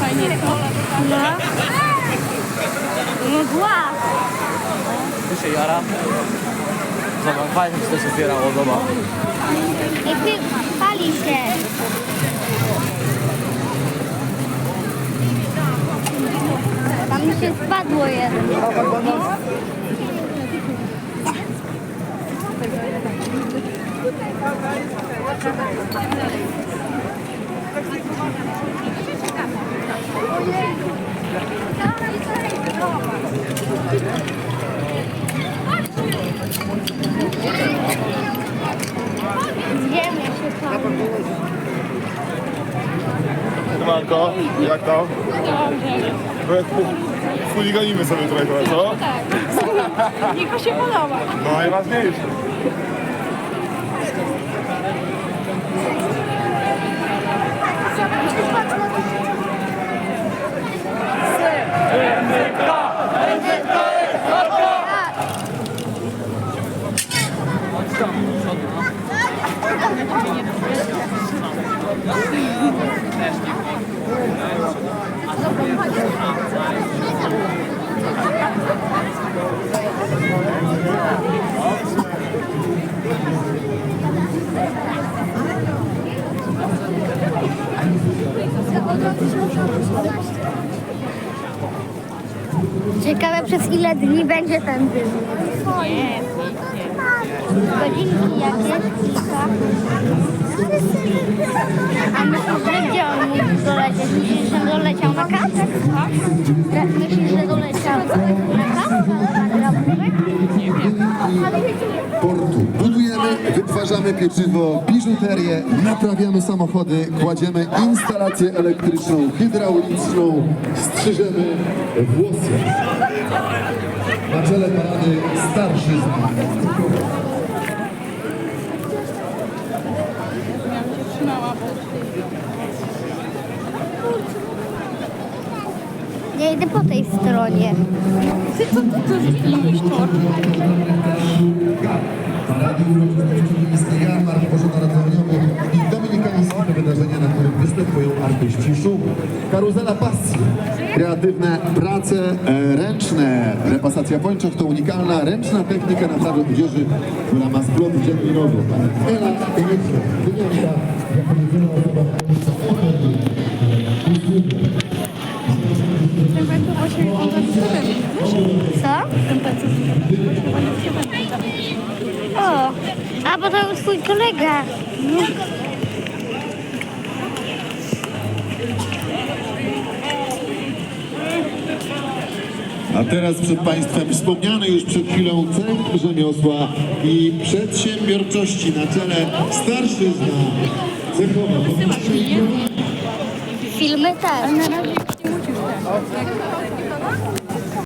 Fajnie to. não Mgła. não się não Zobacz, fajnie się to się zbierało, zobacz. I pali się. Się spadło jeden. Ziemia się pali. Siemanko, jak tam? Chuliganimy sobie tutaj trochę, co? Niko się podoba. No najważniejsze. Ciekawe przez ile dni będzie ten dym. Godzinki jakieś kilka. A myślisz, że gdzie on mógł dolecieć? Myślisz, że doleciał na kasę? Myślisz, że doleciał na kasę? Wytwarzamy pieczywo, biżuterię, naprawiamy samochody, kładziemy instalację elektryczną, hydrauliczną, strzyżemy włosy. Na czele parady starszyzna. Ja idę po tej stronie. ty co ty to zrobiłeś tor? Parady uroczystości jarmark bożonarodzeniowy i dominikańskie to wydarzenia, na których występują artyści szumu. Karuzela pasji, kreatywne prace e, ręczne. Repasacja pończoch to unikalna ręczna technika naprawy odzieży, która ma splot dżentlinowy. Ela Konieczna wygląda jako jedyna osoba Ten będę właśnie koncertowym, wiesz? Co? Ten będę O, a bo to twój kolega. A teraz przed Państwem wspomniany już przed chwilą cech rzemiosła i przedsiębiorczości na czele starszyzna cechowa. Filmy razie